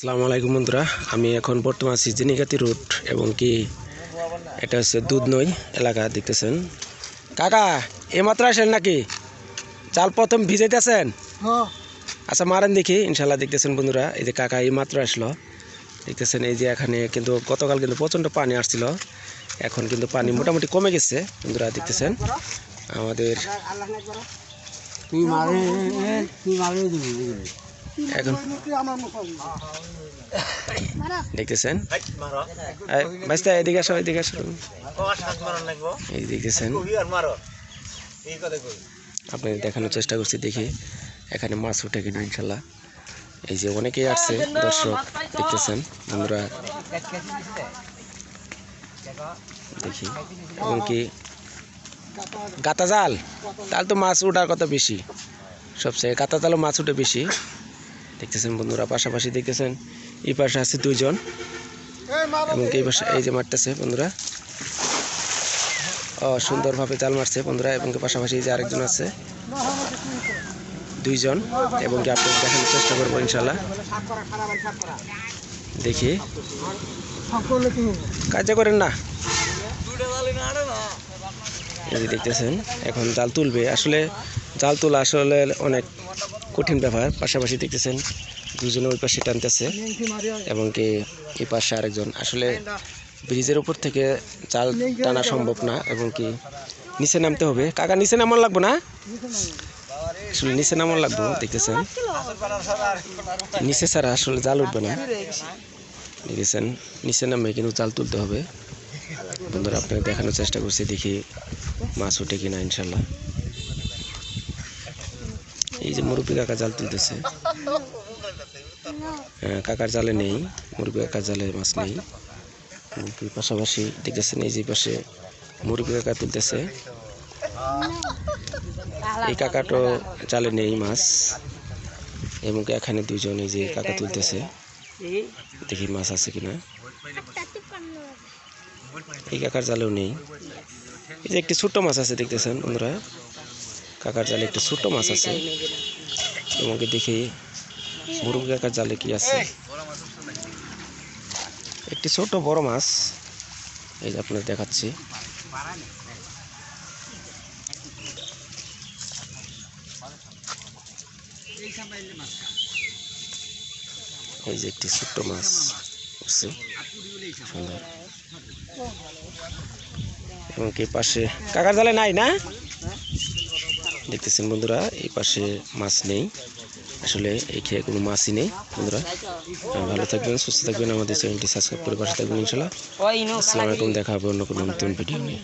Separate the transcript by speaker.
Speaker 1: আসসালামু আলাইকুম বন্ধুরা। আমি এখন বর্তমান আছি জিনিগাতি রোড এবং কি এটা হচ্ছে দুধনই এলাকা দেখতেছেন। কাকা এইমাত্র আসেন নাকি? চাল প্রথম ভিজাইতেছেন? আচ্ছা মারেন দেখি ইনশাল্লাহ দেখতেছেন বন্ধুরা। এই যে কাকা এই মাত্র আসলো। দেখতেছেন এই যে এখানে কিন্তু গতকাল কিন্তু প্রচণ্ড পানি আসছিল। এখন কিন্তু পানি মোটামুটি কমে গেছে বন্ধুরা দেখতেছেন। আমাদের দেখতেছেন? বাইস্তা, এদিকে দেখানোর চেষ্টা করছি, দেখি এখানে মাছ উঠে কিনা, ইনশাল্লাহ। এই যে অনেকেই আসছে, দর্শক, দেখতেছেন, আমরা দেখি। এবং কি? গাতা জাল তাহলে তো মাছ ওঠার কথা বেশি। সবচেয়ে গাতা জালও মাছ উঠে বেশি। দেখতেছেন বন্ধুরা, পাশাপাশি দেখতেছেন এই পাশে আছে দুইজন। এবং এই পাশে এই যে মারতেছে বন্ধুরা। সুন্দরভাবে জাল মারছে বন্ধুরা, এবং পাশাপাশি যে আরেকজন আছে। দুইজন, এবং কি দেখানোর চেষ্টা করব ইনশাল্লাহ দেখি। কাজে করেন না। এই যে দেখতেছেন, এখন জাল তুলবে। আসলে জাল তোলা আসলে অনেক কঠিন ব্যাপার পাশাপাশি দেখতেছেন দুজনে ওই পাশে টানতেছে এবং কি এই পাশে আরেকজন। আসলে ব্রিজের উপর থেকে জাল টানা সম্ভব না এবং কি নিচে নামতে হবে। কাকা, নিচে নামান লাগবো না? আসলে নিচে নামান লাগবো, দেখতেছেন। নিচে ছাড়া আসলে জাল উঠবে না। দেখেছেন নিচে নামে কিন্তু জাল তুলতে হবে। বন্ধুরা আপনাকে দেখানোর চেষ্টা করছি, দেখি মাছ ওঠে কিনা, ইনশাল্লাহ। এই যে মুরব্বী কাকা জাল তুলতেছে। হ্যাঁ, কাকার জালে নেই মুরব্বী কাকার জালে মাছ নেই। পাশাপাশি দেখতেছেন এই যে পাশে মুরব্বী কাকা তুলতেছে। এই কাকাটো জালে নেই মাছ এবং এখানে দুইজন এই যে কাকা তুলতেছে। দেখি মাছ আছে কিনা। এই কাকার জালেও নেই। এই যে একটি ছোট্ট মাছ আছে দেখতেছেন বন্ধুরা। কাকার জালে একটা ছোট্ট মাছ আছে। এবং কি দেখি মুরুগ কাকার জালে কি আছে? একটি ছোট বড় মাছ। এই যে আপনাদের দেখাচ্ছি। এই যে একটি ছোট্ট মাছ উঠছে সুন্দর। এবং কি পাশে কাকার জালে নাই না? দেখতেছেন বন্ধুরা এই পাশে মাছ নেই। আসলে এই খেয়ে কোনো মাছই নেই বন্ধুরা। ভালো থাকবেন সুস্থ থাকবেন। আমাদের চ্যানেলটি সাবস্ক্রাইব করে পাশে থাকবেন ইনশাল্লাহ। আসসালামু আলাইকুম দেখা হবে অন্য কোনো নতুন ভিডিও নিয়ে।